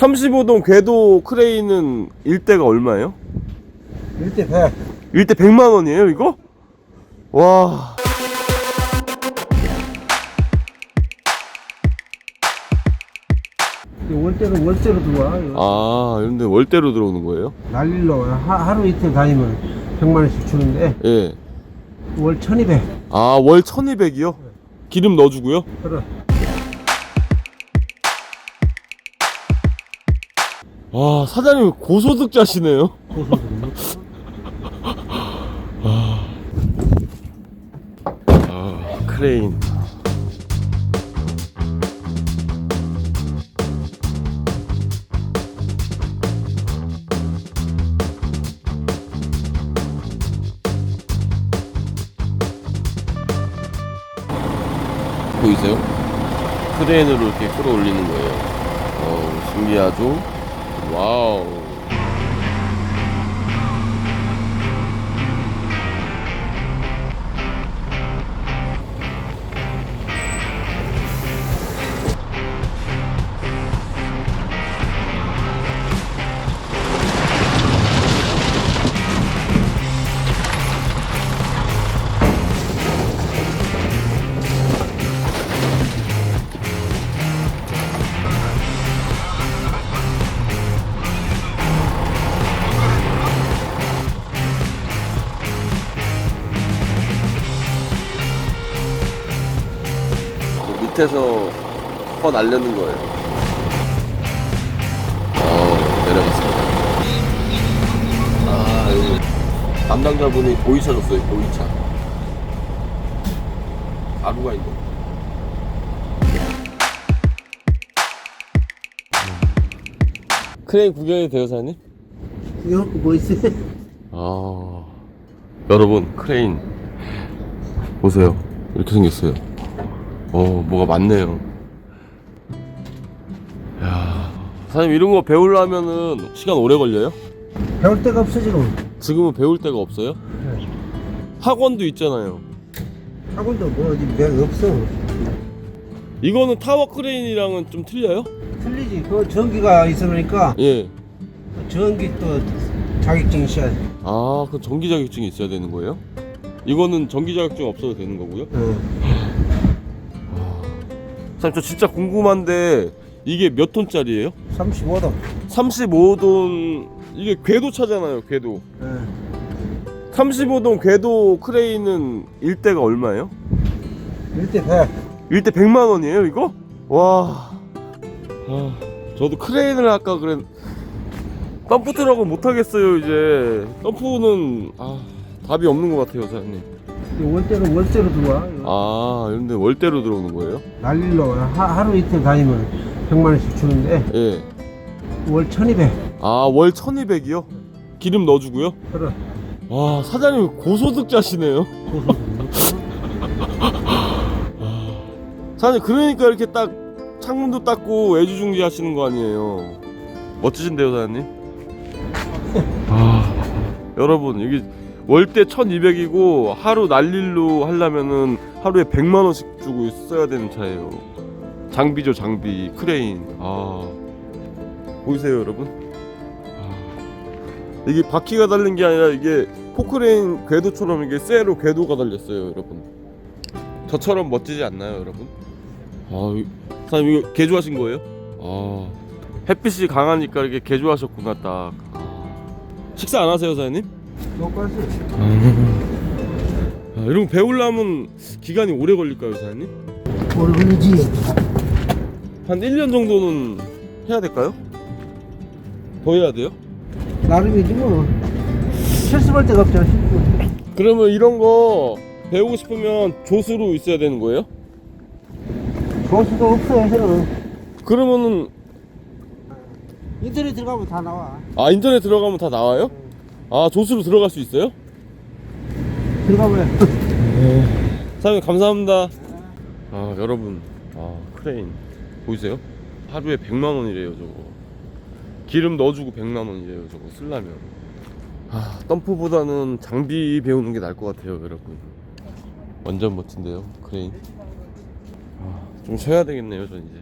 35동 궤도 크레인은 일대가 얼마예요? 1대 100. 일대 100만 원이에요, 이거? 와. 월대로 월대로 들어와. 이거. 아, 이런데 월대로 들어오는 거예요? 날릴로 하, 하루 이틀 다니면 100만 원씩 주는데 예. 월 1200. 아, 월 1200이요? 기름 넣어주고요? 그래. 와, 사장님 고소득자시네요. 고소득. 아, 크레인. 보이세요? 크레인으로 이렇게 끌어올리는 거예요. 어, 신기하죠? 와 밑에서 퍼 날려는 거예요. 어, 내려갔습니다. 아, 여기 담당자분이 보이차 줬어요, 보이차. 가루가 있네. 크레인 구경이 돼요, 사장님? 이거 뭐 있어? 아, 여러분, 크레인. 보세요. 이렇게 생겼어요. 어, 뭐가 많네요. 야, 사장님 이런 거 배우려면은 시간 오래 걸려요? 배울 데가 없어 지금. 지금은 배울 데가 없어요? 학원도 있잖아요. 학원도 뭐 어디 배 없어. 이거는 타워 크레인이랑은 좀 틀려요? 틀리지. 그 전기가 있으니까 예. 전기 또 자격증 있어야 돼. 아, 그 전기 자격증이 있어야 되는 거예요? 이거는 전기 자격증 없어도 되는 거고요? 어. 사장님 저 진짜 궁금한데 이게 몇 톤짜리예요? 35도. 35돈 이게 궤도 차잖아요, 궤도. 어. 35동 궤도 크레인은 일대가 얼마예요? 1대 100. 일대 100만 원이에요, 이거? 와. 아, 저도 크레인을 아까 그래 덤프 트럭은 못 하겠어요, 이제. 덤프는 아, 답이 없는 것 같아요, 사장님. 월대로 월대로 들어와. 아, 이런데 월대로 들어오는 거예요? 날릴로 하, 하루 이틀 다니면 100만 원씩 주는데 예. 월 1200. 아, 월 1200이요? 기름 넣어주고요? 그래. 와, 사장님 고소득자시네요. 고소득. 사장님 그러니까 이렇게 딱 창문도 닦고 애주중지 하시는 거 아니에요 멋지신데요 사장님 아 여러분 여기 월대 1200이고 하루 날릴로 하려면은 하루에 100만 원씩 주고 써야 되는 차예요. 장비죠 장비. 크레인. 아. 보이세요 여러분? 아, 이게 바퀴가 달린 게 아니라 이게 포크레인 궤도처럼 이게 쇠로 궤도가 달렸어요 여러분. 저처럼 멋지지 않나요 여러분? 아, 이- 사장님 이거 개조하신 거예요? 아, 햇빛이 강하니까 이렇게 개조하셨구나 딱. 아, 식사 안 하세요, 사장님? 똑같이. 아, 이런 거 배우려면 기간이 오래 걸릴까요, 사장님? 오래 걸리지. 한 1년 정도는 해야 될까요? 더 해야 돼요? 나름이지 뭐. 실습할 데가 없잖아. 실습. 그러면 이런 거 배우고 싶으면 조수로 있어야 되는 거예요? 조수도 없어요. 저는. 그러면은 인터넷 들어가면 다 나와. 아 인터넷 들어가면 다 나와요? 아 조수로 들어갈 수 있어요? 들어가면 사장님 감사합니다. 아 여러분, 아 크레인 보이세요? 하루에 100만 원이래요 저거. 기름 넣어주고 100만 원이래요 저거 쓸라면. 아 덤프보다는 장비 배우는 게 나을 것 같아요 여러분. 완전 멋진데요 크레인. 아, 좀 쉬어야 되겠네요 전 이제.